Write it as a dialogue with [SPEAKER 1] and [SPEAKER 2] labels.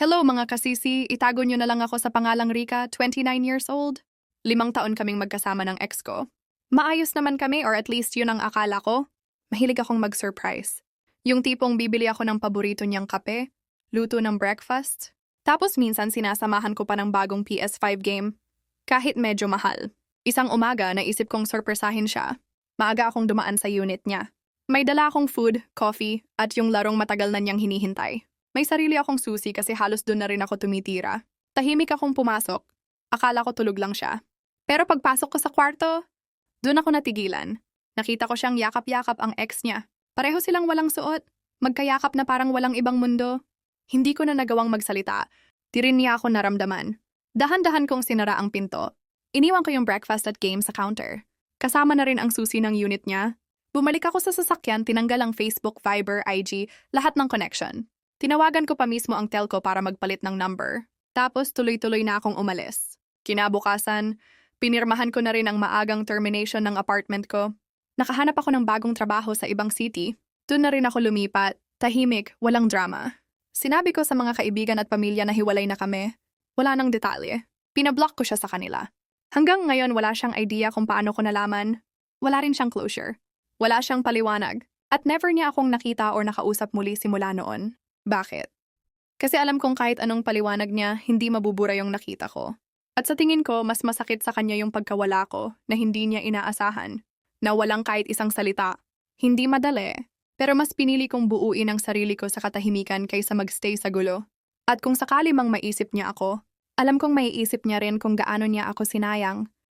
[SPEAKER 1] Hello mga kasisi, itago nyo na lang ako sa pangalang Rika, 29 years old. Limang taon kaming magkasama ng ex ko. Maayos naman kami or at least yun ang akala ko. Mahilig akong mag-surprise. Yung tipong bibili ako ng paborito niyang kape, luto ng breakfast, tapos minsan sinasamahan ko pa ng bagong PS5 game. Kahit medyo mahal. Isang umaga, naisip kong surpresahin siya. Maaga akong dumaan sa unit niya. May dala akong food, coffee, at yung larong matagal na niyang hinihintay. May sarili akong susi kasi halos doon na rin ako tumitira. Tahimik akong pumasok. Akala ko tulog lang siya. Pero pagpasok ko sa kwarto, doon ako natigilan. Nakita ko siyang yakap-yakap ang ex niya. Pareho silang walang suot. Magkayakap na parang walang ibang mundo. Hindi ko na nagawang magsalita. Di rin niya ako naramdaman. Dahan-dahan kong sinara ang pinto. Iniwan ko yung breakfast at game sa counter. Kasama na rin ang susi ng unit niya. Bumalik ako sa sasakyan, tinanggal ang Facebook, Viber, IG, lahat ng connection. Tinawagan ko pa mismo ang telco para magpalit ng number. Tapos tuloy-tuloy na akong umalis. Kinabukasan, pinirmahan ko na rin ang maagang termination ng apartment ko. Nakahanap ako ng bagong trabaho sa ibang city. Doon na rin ako lumipat, tahimik, walang drama. Sinabi ko sa mga kaibigan at pamilya na hiwalay na kami. Wala nang detalye. Pinablock ko siya sa kanila. Hanggang ngayon wala siyang idea kung paano ko nalaman. Wala rin siyang closure. Wala siyang paliwanag. At never niya akong nakita or nakausap muli simula noon. Bakit? Kasi alam kong kahit anong paliwanag niya, hindi mabubura yung nakita ko. At sa tingin ko, mas masakit sa kanya yung pagkawala ko na hindi niya inaasahan. Na walang kahit isang salita. Hindi madali. Pero mas pinili kong buuin ang sarili ko sa katahimikan kaysa magstay sa gulo. At kung sakali mang maisip niya ako, alam kong maiisip niya rin kung gaano niya ako sinayang